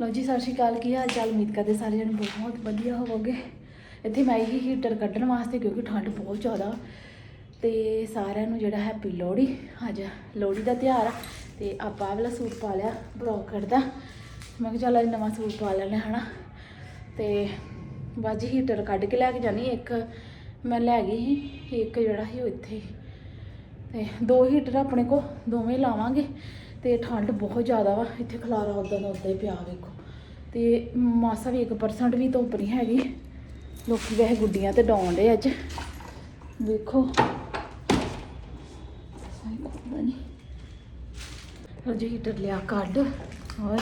ਲੋ ਜੀ, ਸਤਿ ਸ਼੍ਰੀ ਅਕਾਲ, ਕੀ ਹਾਲ ਚਾਲ? ਉਮੀਦ ਕਰਦੇ ਸਾਰੇ ਜਣੇ ਬਹੁਤ ਵਧੀਆ ਹੋਵੋਗੇ। ਇੱਥੇ ਮੈਂ ਹੀ ਹੀਟਰ ਕੱਢਣ ਵਾਸਤੇ, ਕਿਉਂਕਿ ਠੰਡ ਬਹੁਤ ਜ਼ਿਆਦਾ। ਤੇ ਸਾਰਿਆਂ ਨੂੰ ਜਿਹੜਾ ਹੈਪੀ ਲੋਹੜੀ, ਅੱਜ ਲੋਹੜੀ ਦਾ ਤਿਉਹਾਰ ਆ। ਤੇ ਆਪਾਂ ਆਹ ਵਾਲਾ ਸੂਟ ਪਾ ਲਿਆ, ਬਰੋਕਰ ਕੱਢਦਾ ਮੈਂ ਕਿਹਾ ਚੱਲ ਅੱਜ ਨਵਾਂ ਸੂਟ ਪਾ ਲੈਣਾ ਹਨਾ? ਤੇ ਬਾਜੀ ਹੀਟਰ ਕੱਢ ਕੇ ਲੈ ਕੇ ਜਾਣੀ ਇੱਕ ਮੈਂ ਲੈ ਗਈ ਸੀ, ਇੱਕ ਜਿਹੜਾ ਸੀ ਉਹ ਇੱਥੇ। ਸੀ। ਤੇ ਦੋ ਹੀਟਰ ਆਪਣੇ ਕੋ ਦੋਵੇਂ ਲਾਵਾਂਗੇ। ਤੇ ਠੰਡ ਬਹੁਤ ਜ਼ਿਆਦਾ ਵਾ, ਇੱਥੇ ਖਲਾਰਾ ਉਦਾਂ ਦਾ ਉਦਾਂ ਹੀ ਪਿਆ ਵੇਖੋ। ਤੇ ਮਾਸਾ ਵੀ 1% ਵੀ ਧੁੱਪ ਨਹੀਂ ਹੈਗੀ। ਲੋਕੀ ਵੈਸੇ ਗੁੱਡੀਆਂ ਤੇ ਡਾਉਣ ਡੇ ਅੱਜ। ਵੇਖੋ। ਹਾਏ ਅਜੇ ਹੀਟਰ ਲਿਆ ਕੱਢ। ਹੋਰ?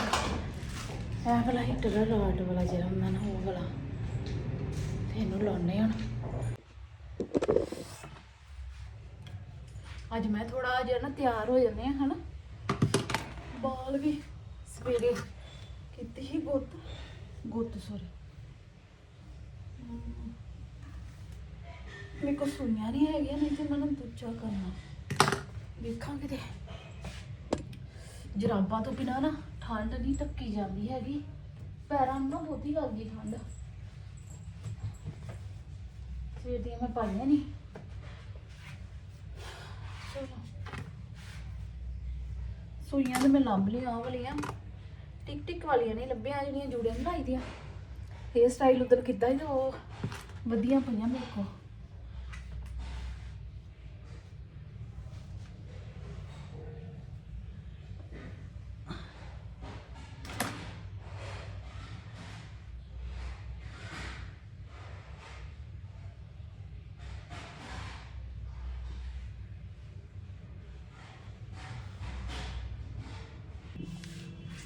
ਇਹ ਵਾਲਾ ਹੀਟਰ ਆ ਰਾਡ ਵਾਲਾ ਜਿਹੜਾ ਹੁੰਦਾ ਨਾ, ਉਹ ਵਾਲਾ। ਤੇ ਇਹਨੂੰ ਲਾਉਣੇ ਹੁਣ। ਅੱਜ ਮੈਂ ਥੋੜਾ ਜਿਹਾ ਨਾ ਤਿਆਰ ਹੋ ਜਾਂਦੇ ਆ ਹਨਾ? ਬਾਲ ਵੀ ਸਵੇਰੇ ਕੀਤੀ ਸੀ ਗੁੱਤ। ਗੁੱਤ ਸੋਰੀ। ਮੇਰੇ ਕੋਲ ਸੂਈਆਂ ਨਹੀਂ ਹੈਗੀਆਂ ਨਹੀਂ ਤੇ ਮੈਂ ਨਾ ਦੂਜਾ ਕਰਨਾ। ਵੇਖਾਂਗੇ ਤੇ। ਜਰਾਬਾਂ ਤੋਂ ਬਿਨਾ ਨਾ ਠੰਡ ਨਹੀਂ ਟੱਕੀ ਜਾਂਦੀ ਹੈਗੀ। ਪੈਰਾਂ ਨੂੰ ਨਾ ਬਹੁਤੀ ਲੱਗਦੀ ਠੰਡ। ਸਵੇਰ ਦੀਆਂ ਮੈਂ ਪਾਈਆਂ ਨਹੀਂ ਚਲੋ ਸੂਈਆਂ ਤੇ ਮੈਂ ਲੱਭ ਲਈਆਂ ਆਹ ਵਾਲੀਆਂ। ਟਿਕ ਟਿਕ ਵਾਲੀਆਂ ਨਹੀਂ ਲੱਭੀਆਂ, ਜਿਹੜੀਆਂ ਜੂੜੀਆਂ ਨੀ ਲਾਈ ਦੀਆਂ। ਹੇਅਰ ਸਟਾਈਲ ਉਧਰ ਕੀਤਾ ਸੀ ਤੇ ਉਹ ਵਧੀਆ ਪਈਆਂ ਮੇਰੇ ਕੋਲ।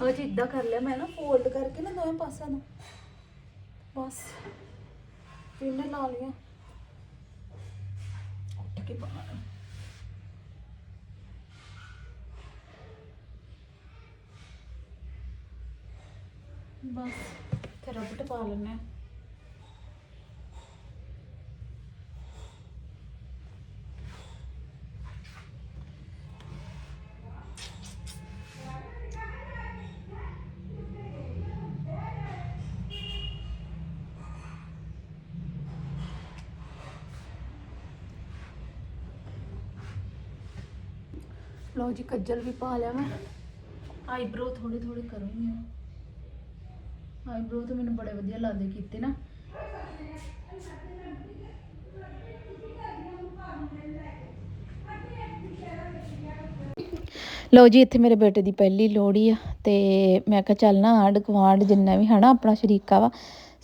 ਉਹ ਜੀ ਕਰ ਲਿਆ, ਮੈਂ ਨਾ ਫੋਲਡ ਕਰਕੇ ਨਾ ਦੋਵੇਂ ਪਾਸਿਆਂ ਨੂੰ। ਬਸ ਪਿੰਨੇ ਲਾ ਲਿਆ ਉੱਠ ਕੇ ਪਾਣਾ ਬਸ ਤੇ ਰਬਟ ਪਾ ਲੈਣੇ ਲਓ ਜੀ ਕੱਜਲ ਵੀ ਪਾ ਲਿਆ ਮੈਂ। ਆਈਬ੍ਰੋ ਥੋੜੇ ਥੋੜੇ ਕਰੂੰਗੀ ਆਈਬ੍ਰੋ ਤਾਂ ਮੈਨੂੰ ਬੜੇ ਵਧੀਆ ਲੱਗਦੇ ਕੀਤੇ ਨਾ। ਲਓ ਜੀ ਇੱਥੇ ਮੇਰੇ ਬੇਟੇ ਦੀ ਪਹਿਲੀ ਲੋਹੜੀ ਆ ਤੇ ਮੈਂ ਕਿਹਾ ਚੱਲ ਨਾ ਆਂਢ ਗੁਆਂਢ ਜਿੰਨਾ ਵੀ ਹਨਾ ਆਪਣਾ ਸ਼ਰੀਕਾ ਵਾ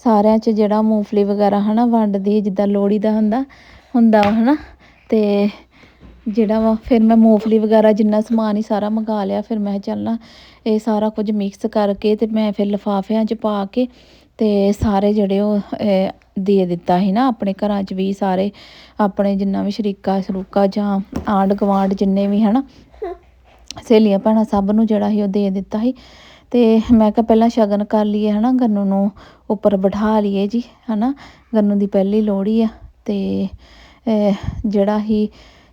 ਸਾਰਿਆਂ 'ਚ ਜਿਹੜਾ ਮੂੰਗਫਲੀ ਵਗੈਰਾ ਹਨਾ ਵੰਡਦੀ ਜਿੱਦਾਂ ਲੋਹੜੀ ਦਾ ਹੁੰਦਾ ਹੁੰਦਾ ਵਾ ਹਨਾ। ਤੇ ਜਿਹੜਾ ਵਾ, ਫਿਰ ਮੈਂ ਮੂੰਗਫਲੀ ਵਗੈਰਾ ਜਿੰਨਾ ਸਮਾਨ ਹੀ ਸਾਰਾ ਮੰਗਾ ਲਿਆ, ਫਿਰ ਮੈਂ ਕਿਹਾ ਚੱਲ ਇਹ ਸਾਰਾ ਕੁਝ ਮਿਕਸ ਕਰਕੇ ਤੇ ਮੈਂ ਫਿਰ ਲਿਫਾਫਿਆਂ 'ਚ ਪਾ ਕੇ ਤੇ ਸਾਰੇ ਜਿਹੜੇ ਉਹ ਦੇ ਦਿੱਤਾ ਸੀ ਨਾ ਆਪਣੇ ਘਰਾਂ 'ਚ ਵੀ ਸਾਰੇ, ਆਪਣੇ ਜਿੰਨਾ ਵੀ ਸ਼ਰੀਕਾ ਸਰੂਕਾ ਜਾਂ ਆਂਢ ਗੁਆਂਢ ਜਿੰਨੇ ਵੀ ਹਨਾ, ਸਹੇਲੀਆਂ ਭੈਣਾਂ ਸਭ ਨੂੰ ਜਿਹੜਾ ਸੀ ਉਹ ਦੇ ਦਿੱਤਾ ਸੀ। ਤੇ ਮੈਂ ਕਿਹਾ ਪਹਿਲਾਂ ਸ਼ਗਨ ਕਰ ਲਈਏ ਹਨਾ, ਗੰਨੂ ਨੂੰ ਉੱਪਰ ਬਿਠਾ ਲਈਏ ਜੀ ਹਨਾ, ਗੰਨੂ ਦੀ ਪਹਿਲੀ ਲੋਹੜੀ ਆ ਤੇ ਜਿਹੜਾ ਹੀ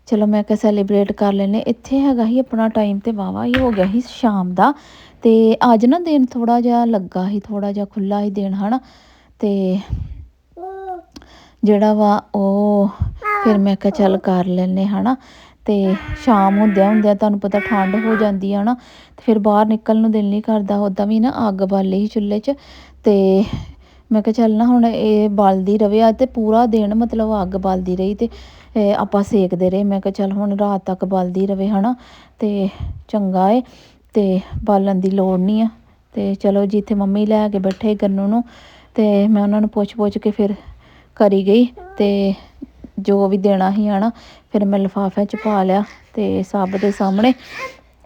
ਚਲੋ ਮੈਂ ਕਿਹਾ ਸੈਲੀਬ੍ਰੇਟ ਕਰ ਲੈਨੇ ਇੱਥੇ ਹੈਗਾ ਹੀ ਆਪਣਾ ਟਾਈਮ ਤੇ ਵਾਵਾ ਹੀ ਹੋ ਗਿਆ ਸੀ ਸ਼ਾਮ ਦਾ। ਤੇ ਅੱਜ ਨਾ ਦਿਨ ਥੋੜਾ ਜਿਹਾ ਲੱਗਾ ਸੀ ਥੋੜਾ ਜਿਹਾ ਖੁੱਲਾ ਹੀ ਦਿਨ, ਹਨਾ? ਤੇ ਜਿਹੜਾ ਵਾ ਉਹ ਫਿਰ ਮੈਂ ਕਿਹਾ ਚੱਲ ਕਰ ਲੈਨੇ ਹਨਾ? ਤੇ ਸ਼ਾਮ ਹੁੰਦਿਆਂ ਹੁੰਦਿਆਂ ਤੁਹਾਨੂੰ ਪਤਾ ਠੰਡ ਹੋ ਜਾਂਦੀ ਹੈ ਨਾ ਤੇ ਫਿਰ ਬਾਹਰ ਨਿਕਲਣ ਨੂੰ ਦਿਲ ਨਹੀਂ ਕਰਦਾ ਉਦਾਂ ਵੀ ਨਾ ਅੱਗ ਬਾਲੀ ਸੀ ਚੁੱਲ੍ਹੇ 'ਚ। ਤੇ ਮੈਂ ਕਿਹਾ ਚੱਲ ਨਾ ਹੁਣ ਇਹ ਬਲਦੀ ਰਵੇ, ਅੱਜ ਤੇ ਪੂਰਾ ਦਿਨ ਮਤਲਬ ਅੱਗ ਬਲਦੀ ਰਹੀ ਤੇ, ਇਹ ਆਪਾਂ ਸੇਕਦੇ ਰਹੇ। ਮੈਂ ਕਿਹਾ ਚੱਲ ਹੁਣ ਰਾਤ ਤੱਕ ਬਲਦੀ ਰਵੇ, ਹਨਾ? ਤੇ ਚੰਗਾ ਏ, ਤੇ ਬਾਲਣ ਦੀ ਲੋੜ ਨਹੀਂ ਆ। ਤੇ ਚਲੋ ਜਿੱਥੇ ਮੰਮੀ ਲੈ ਕੇ ਬੈਠੇ ਗੰਨੂ ਨੂੰ, ਤੇ ਮੈਂ ਉਹਨਾਂ ਨੂੰ ਪੁੱਛ ਪੁੱਛ ਕੇ ਫਿਰ ਕਰੀ ਗਈ। ਤੇ ਜੋ ਵੀ ਦੇਣਾ ਸੀ, ਹਨਾ? ਫਿਰ ਮੈਂ ਲਿਫਾਫਿਆਂ 'ਚ ਪਾ ਲਿਆ ਤੇ ਸਭ ਦੇ ਸਾਹਮਣੇ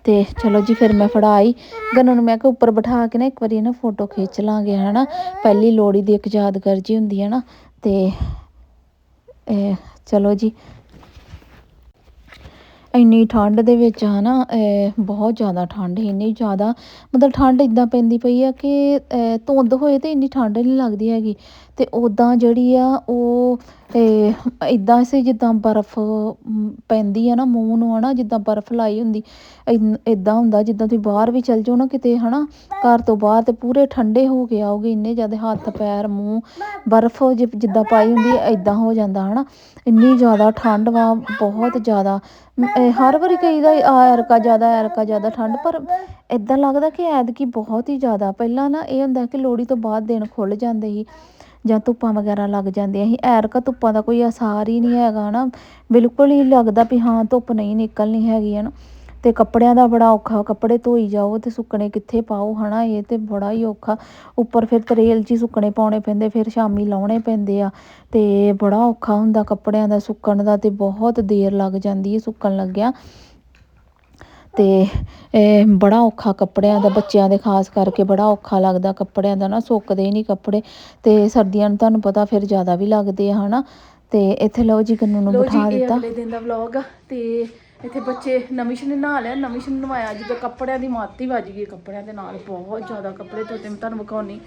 ਤੇ ਚਲੋ ਜੀ ਫਿਰ ਮੈਂ ਫੜਾਈ। ਗੰਨੂ ਨੂੰ ਮੈਂ ਕਿਹਾ ਉੱਪਰ ਬਿਠਾ ਕੇ ਨਾ ਇੱਕ ਵਾਰੀ ਨਾ ਫੋਟੋ ਖਿੱਚ ਲਾਂਗੇ ਹਨਾ। ਪਹਿਲੀ ਲੋਹੜੀ ਦੀ ਇੱਕ ਯਾਦਗਾਰ ਜੀ ਹੁੰਦੀ ਹੈ ਨਾ। ਤੇ ਚਲੋ ਜੀ। ਇੰਨੀ ਠੰਡ ਦੇ ਵਿੱਚ ਹਨਾ ਅਹ ਬਹੁਤ ਜ਼ਿਆਦਾ ਠੰਡ ਸੀ, ਇੰਨੀ ਜ਼ਿਆਦਾ। ਮਤਲਬ ਠੰਡ ਇਦਾਂ ਪੈਂਦੀ ਪਈ ਆ ਕਿ ਧੁੰਦ ਹੋਏ ਤੇ ਇੰਨੀ ਠੰਡ ਨਹੀਂ ਲੱਗਦੀ ਹੈਗੀ। ਤੇ ਉਦਾਂ ਜਿਹੜੀ ਆ ਉਹ ਇੱਦਾਂ ਅਸੀਂ ਜਿੱਦਾਂ ਬਰਫ਼ ਪੈਂਦੀ ਆ ਨਾ ਮੂੰਹ ਨੂੰ ਹੈ ਨਾ ਜਿੱਦਾਂ ਬਰਫ਼ ਲਾਈ ਹੁੰਦੀ। ਇੱਦਾਂ ਹੁੰਦਾ ਜਿੱਦਾਂ ਤੁਸੀਂ ਬਾਹਰ ਵੀ ਚਲ ਜਾਓ ਨਾ ਕਿਤੇ ਹਨਾ, ਘਰ ਤੋਂ ਬਾਹਰ ਤੇ ਪੂਰੇ ਠੰਡੇ ਹੋ ਕੇ ਆਓਗੇ, ਇੰਨੇ ਜ਼ਿਆਦਾ ਹੱਥ, ਪੈਰ, ਮੂੰਹ, ਬਰਫ਼ ਜਿ- ਜਿੱਦਾਂ ਪਾਈ ਹੁੰਦੀ ਹੈ ਹੋ ਜਾਂਦਾ ਹਨਾ। ਇੰਨੀ ਜ਼ਿਆਦਾ ਠੰਡ ਵਾ, ਬਹੁਤ ਜ਼ਿਆਦਾ। ਹਰ ਵਾਰੀ ਕਈ ਦਾ ਐਰਕਾ ਜ਼ਿਆਦਾ ਐਰਕਾ ਜ਼ਿਆਦਾ ਠੰਡ, ਪਰ ਇੱਦਾਂ ਲੱਗਦਾ ਕਿ ਐਤਕੀ ਬਹੁਤ ਹੀ ਜ਼ਿਆਦਾ। ਪਹਿਲਾਂ ਨਾ ਇਹ ਹੁੰਦਾ ਕਿ ਲੋਹੜੀ ਤੋਂ ਬਾਅਦ ਦਿਨ ਖੁੱਲ ਜਾਂਦੇ ਸੀ। ਜਾਂ ਧੁੱਪਾਂ ਵਗੈਰਾ ਲੱਗ ਜਾਂਦੀਆਂ ਸੀ। ਐਰਕਾ ਧੁੱਪਾਂ ਦਾ ਕੋਈ ਅਸਾਰ ਹੀ ਨਹੀਂ ਹੈਗਾ, ਹਨਾ। ਬਿਲਕੁਲ ਹੀ ਲੱਗਦਾ ਵੀ ਹਾਂ, ਧੁੱਪ ਨਹੀਂ ਨਿਕਲਣੀ ਹੈਗੀ ਹੈ ਨਾ ਤੇ ਕੱਪੜਿਆਂ ਦਾ ਬੜਾ ਔਖਾ, ਕੱਪੜੇ ਧੋਈ ਜਾਓ ਤੇ ਸੁੱਕਣੇ ਕਿੱਥੇ ਪਾਓ, ਹਨਾ। ਇਹ ਤੇ ਬੜਾ ਹੀ ਔਖਾ। ਉੱਪਰ ਫਿਰ ਤਰੇਲ 'ਚ ਹੀ ਸੁੱਕਣੇ ਪਾਉਣੇ ਪੈਂਦੇ, ਫਿਰ ਸ਼ਾਮੀ ਲਾਉਣੇ ਪੈਂਦੇ ਆ। ਤੇ ਬੜਾ ਔਖਾ ਹੁੰਦਾ ਕੱਪੜਿਆਂ ਦਾ ਸੁੱਕਣ ਦਾ ਤੇ ਬਹੁਤ ਦੇਰ ਲੱਗ ਜਾਂਦੀ ਹੈ ਸੁੱਕਣ ਲੱਗਿਆ। ਤੇ ਇਹ ਬੜਾ ਔਖਾ ਕੱਪੜਿਆਂ ਦਾ ਬੱਚਿਆਂ ਦੇ ਖਾਸ ਕਰਕੇ ਬੜਾ ਔਖਾ ਲੱਗਦਾ ਕੱਪੜਿਆਂ ਦਾ ਨਾ ਸੁੱਕਦੇ ਹੀ ਨਹੀਂ ਕੱਪੜੇ ਤੇ ਸਰਦੀਆਂ ਨੂੰ ਤੁਹਾਨੂੰ ਪਤਾ ਫਿਰ ਜ਼ਿਆਦਾ ਵੀ ਲੱਗਦੇ ਆ ਹਨਾ? ਤੇ ਇੱਥੇ ਲਓ ਜੀ ਕੰਨੂ ਨੂੰ ਬਿਠਾ ਇਹ ਦਿੱਤਾ। ਅਗਲੇ ਦਿਨ ਦਾ ਵਲੌਗ ਆ ਤੇ ਇੱਥੇ ਬੱਚੇ ਨਵੀਸ਼ ਨੇ ਨਹਾ ਲਿਆ ਨਵੀਸ਼ ਨੇ ਨਵਾਇਆ ਜਿੱਦਾਂ ਕੱਪੜਿਆਂ ਦੀ ਮਾਤੀ ਵੱਜ ਗਈ ਕੱਪੜਿਆਂ ਦੇ ਨਾਲ ਬਹੁਤ ਜ਼ਿਆਦਾ ਕੱਪੜੇ ਧੋਤੇ ਮੈਂ ਤੁਹਾਨੂੰ ਵਿਖਾਉਣੀ।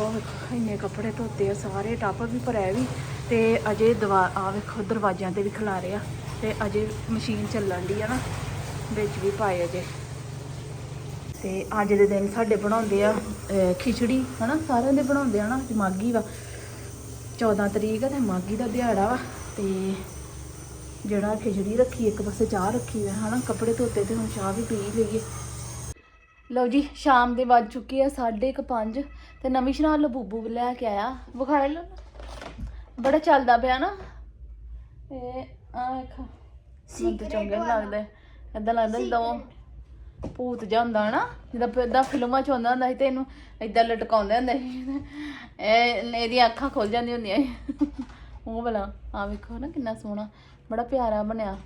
ਉਹ ਵੇਖੋ ਇੰਨੇ ਕੱਪੜੇ ਧੋਤੇ ਆ ਸਾਰੇ ਟੱਪ ਵੀ ਭਰਿਆ ਵੀ ਤੇ ਅਜੇ ਦਵਾ ਆ ਵੇਖੋ ਦਰਵਾਜ਼ਿਆਂ ਤੇ ਵੀ ਖਿਲਾਰੇ ਆ ਤੇ ਅਜੇ ਮਸ਼ੀਨ ਚੱਲਣ ਦੀ ਆ ਨਾ। ਵਿੱਚ ਵੀ ਪਾਏ ਅਜੇ ਤੇ ਅੱਜ ਦੇ ਦਿਨ ਸਾਡੇ ਬਣਾਉਂਦੇ ਆ ਖਿਚੜੀ ਹਨਾ? ਸਾਰਿਆਂ ਦੇ ਬਣਾਉਂਦੇ ਆ ਨਾ ਅੱਜ ਮਾਗੀ ਵਾ। 14 ਤਰੀਕ ਆ ਤੇ ਮਾਗੀ ਦਾ ਦਿਹਾੜਾ ਵਾ। ਤੇ ਜਿਹੜਾ ਖਿਚੜੀ ਰੱਖੀ ਇੱਕ ਪਾਸੇ ਚਾਹ ਰੱਖੀ ਹੈ ਹਨਾ? ਕੱਪੜੇ ਧੋਤੇ ਤੇ ਹੁਣ ਚਾਹ ਵੀ ਪੀ ਲਈਏ। ਲਓ ਜੀ ਸ਼ਾਮ ਦੇ ਵੱਜ ਚੁੱਕੇ ਆ 5:30 ਤੇ ਨਵੀਂ ਸ਼ਨਾਲ ਬੂਬੂ ਲੈ ਕੇ ਆਇਆ। ਵਿਖਾਏ ਲੋ ਬੜਾ ਚੱਲਦਾ ਪਿਆ ਨਾ। ਇਹ ਆ ਵੇਖੋ। ਨੀ ਲੱਗਦਾ। ਏਦਾਂ ਲੱਗਦਾ ਜਿੱਦਾਂ ਉਹ ਭੂਤ ਜਿਹਾ ਹੁੰਦਾ ਨਾ ਜਿੱਦਾਂ ਇਦਾਂ ਫਿਲਮਾਂ ਚ ਹੁੰਦਾ ਹੁੰਦਾ ਸੀ ਤੇ ਇਹਨੂੰ ਏਦਾਂ ਲਟਕਾਉਂਦੇ ਹੁੰਦੇ ਸੀ। ਇਹ ਇਹਦੀਆਂ ਅੱਖਾਂ ਖੁੱਲ ਜਾਂਦੀਆਂ ਹੁੰਦੀਆਂ ਸੀ। ਉਹ ਭਲਾ ਆ ਵੇਖੋ ਨਾ ਕਿੰਨਾ ਸੋਹਣਾ, ਬੜਾ ਪਿਆਰਾ ਬਣਿਆ।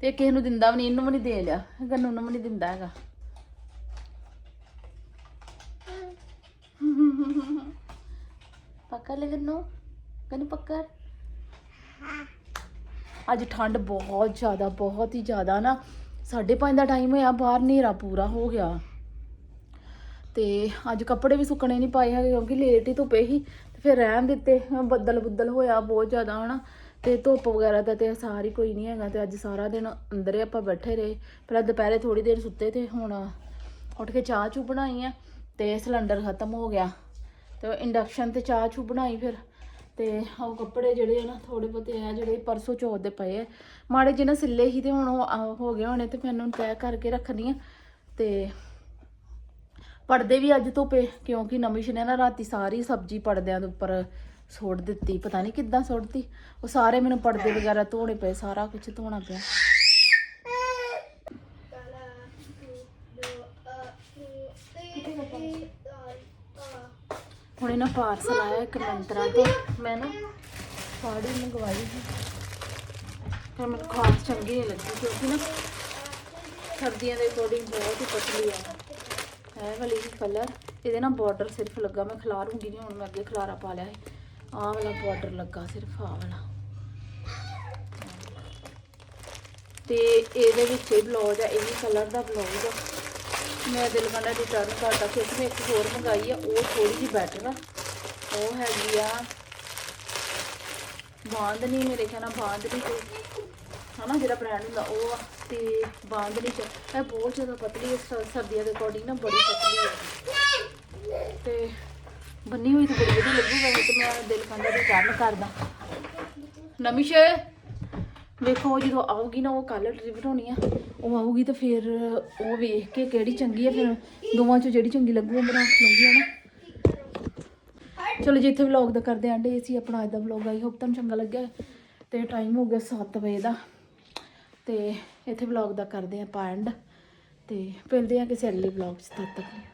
ਤੇ ਕਿਸੇ ਨੂੰ ਦਿੰਦਾ ਵੀ ਨਹੀਂ, ਇਹਨੂੰ ਵੀ ਨਹੀਂ ਦੇ ਲਿਆ ਗੰਨੂ ਨੂੰ ਵੀ ਨਹੀਂ ਦਿੰਦਾ ਹੈਗਾ। ਪਕੜ ਲੈ ਗੰਨੂ ਗੰਨੂ ਪਕੜ। ਅੱਜ ਠੰਡ ਬਹੁਤ ਜ਼ਿਆਦਾ, ਬਹੁਤ ਹੀ ਜ਼ਿਆਦਾ ਨਾ। 5:30 ਦਾ ਟਾਈਮ ਹੋਇਆ, ਬਾਹਰ ਹਨੇਰਾ ਪੂਰਾ ਹੋ ਗਿਆ। ਤੇ ਅੱਜ ਕੱਪੜੇ ਵੀ ਸੁੱਕਣੇ ਨਹੀਂ ਪਾਏ ਹੈਗੇ, ਕਿਉਂਕਿ ਲੇਟ ਹੀ ਧੁੱਪੇ ਸੀ, ਤੇ ਫਿਰ ਰਹਿਣ ਦਿੱਤੇ। ਬੱਦਲ ਬੁੱਦਲ ਹੋਇਆ ਬਹੁਤ ਜ਼ਿਆਦਾ, ਹਨਾ। ਤੇ ਧੁੱਪ ਵਗੈਰਾ ਦਾ ਤੇ ਅਸਾਰ ਹੀ ਕੋਈ ਨਹੀਂ ਹੈਗਾ, ਤੇ ਅੱਜ ਸਾਰਾ ਦਿਨ ਅੰਦਰ ਹੀ ਆਪਾਂ ਬੈਠੇ ਰਹੇ। ਪਹਿਲਾਂ ਦੁਪਹਿਰੇ ਥੋੜੀ ਦੇਰ ਸੁੱਤੇ ਤੇ ਹੁਣ ਉੱਠ ਕੇ ਚਾਹ ਚੂ ਬਣਾਈ ਆ, ਤੇ ਸਿਲੰਡਰ ਖਤਮ ਹੋ ਗਿਆ। ਤੇ ਇੰਡਕਸ਼ਨ ਤੇ ਚਾਹ ਚੂ ਬਣਾਈ ਫਿਰ। ਤੇ ਉਹ ਕੱਪੜੇ ਜਿਹੜੇ ਆ ਨਾ ਥੋੜੇ ਬਹੁਤੇ ਆ ਜਿਹੜੇ ਪਰਸੋਂ ਚੌਥ ਦੇ ਪਏ ਆ। ਮਾੜੇ ਜਿਹੇ ਨਾ ਸਿੱਲੇ ਹੀ ਤੇ ਹੁਣ ਉਹ ਹੋ ਗਏ ਹੋਣੇ ਤੇ ਫਿਰ ਇਹਨਾਂ ਨੂੰ ਤੈਅ ਕਰਕੇ ਰੱਖਣੀ ਆ। ਤੇ ਪਰਦੇ ਵੀ ਅੱਜ ਧੁੱਪੇ, ਕਿਉਂਕਿ ਨਵੀਂ ਨੇ ਨਾ ਰਾਤੀ ਸਾਰੀ ਸਬਜ਼ੀ ਪਰਦਿਆਂ ਦੇ ਉੱਪਰ ਸੁੱਟ ਦਿੱਤੀ, ਪਤਾ ਨਹੀਂ ਕਿੱਦਾਂ ਸੁੱਟਤੀ। ਉਹ ਸਾਰੇ ਮੈਨੂੰ ਪਰਦੇ ਵਗੈਰਾ ਧੋਣੇ ਪਏ, ਸਾਰਾ ਕੁਝ ਧੋਣਾ ਪਿਆ। ਹੁਣ ਨਾ ਪਾਰਸਲ ਆਇਆ ਇੱਕ ਮੰਤਰਾ ਤੋਂ। ਮੈਂ ਨਾ ਸਾੜੀ ਮੰਗਵਾਈ ਸੀ। ਪਰ ਮੈਨੂੰ ਖਾਸ ਚੰਗੀ ਨਹੀਂ ਲੱਗੀ ਕਿਉਂਕਿ ਨਾ ਸਰਦੀਆਂ ਦੇ ਅਕੋਰਡਿੰਗ ਬਹੁਤ ਹੀ ਪਤਲੀ ਆ। ਇਹ ਵਾਲੀ ਕਲਰ ਇਹਦੇ ਨਾਲ ਬਾਰਡਰ ਸਿਰਫ ਲੱਗਾ। ਮੈਂ ਖਿਲਾਰੂੰਗੀ ਨਹੀਂ ਹੁਣ ਮੈਂ ਅੱਗੇ ਖਲਾਰਾ ਪਾ ਲਿਆ ਹੈ ਆਹ ਵਾਲਾ ਬਾਰਡਰ ਲੱਗਾ ਸਿਰਫ, ਆਹ ਵਾਲਾ। ਤੇ ਇਹਦੇ ਵਿੱਚ ਹੀ ਬਲੌਜ ਆ, ਇਹ ਵੀ ਕਲਰ ਦਾ ਬਲੌਜ ਆ। ਮੈਂ ਦਿਲ ਕਰਦਾ ਰਿਟਰਨ ਕਰਦਾ ਕਿਉਂਕਿ ਮੈਂ ਇੱਕ ਹੋਰ ਮੰਗਾਈ ਆ, ਉਹ ਥੋੜੀ ਜਿਹੀ ਬੈਟਰ ਆ। ਉਹ ਹੈਗੀ ਆ ਬਾਂਦਨੀ, ਮੇਰੇ ਖਿਆਲ ਨਾਲ ਬਾਂਦਨੀ ਤੇ ਹਨਾ ਜਿਹੜਾ ਬ੍ਰਾਂਡ ਹੁੰਦਾ ਉਹ ਆ ਤੇ ਬਾਂਦਨੀ ਚ। ਇਹ ਬਹੁਤ ਜ਼ਿਆਦਾ ਪਤਲੀ ਹੈ ਸਰਦੀਆਂ ਦੇ ਅਕੋਰਡਿੰਗ ਨਾ ਬੜੀ ਪਤਲੀ ਹੈ ਤੇ ਬੰਨੀ ਹੋਈ ਤਾਂ ਬੜੀ ਵਧੀਆ ਲੱਗੂਗਾ ਤੇ ਮੈਂ ਦਿਲ ਕਰਦਾ ਰਿਟਰਨ ਕਰਦਾ ਨਮਿਸ਼, ਵੇਖੋ ਜਦੋਂ ਆਊਗੀ ਨਾ ਉਹ ਕੱਲ ਡਿਲੀਵਰ ਹੋਣੀ ਆ। ਉਹ ਆਊਗੀ ਤਾਂ ਫਿਰ ਉਹ ਵੇਖ ਕੇ ਕਿਹੜੀ ਚੰਗੀ ਹੈ ਫਿਰ ਦੋਵਾਂ ਚੋਂ ਜਿਹੜੀ ਚੰਗੀ ਲੱਗੂ ਉਹ ਬਣਾ ਲਵਾਂਗੀ ਹਨਾ? ਚਲੋ, ਜੀ ਇੱਥੇ ਵਲੌਗ ਦਾ ਕਰਦੇ ਆਂ, ਡੇ ਸੀ ਆਪਣਾ ਅੱਜ ਦਾ ਵਲੌਗ ਆਈ ਹੋਪ ਤੁਹਾਨੂੰ ਚੰਗਾ ਲੱਗਿਆ। ਤੇ ਟਾਈਮ ਹੋ ਗਿਆ 7 ਵਜੇ ਦਾ। ਤੇ ਇੱਥੇ ਵਲੌਗ ਦਾ ਕਰਦੇ ਆਂ ਆਪਾਂ ਐਂਡ ਤੇ ਮਿਲਦੇ ਆਂ ਕਿਸੇ ਅਗਲੇ ਵਲੌਗ 'ਚ, ਤਦ ਤੱਕ ਲਈ.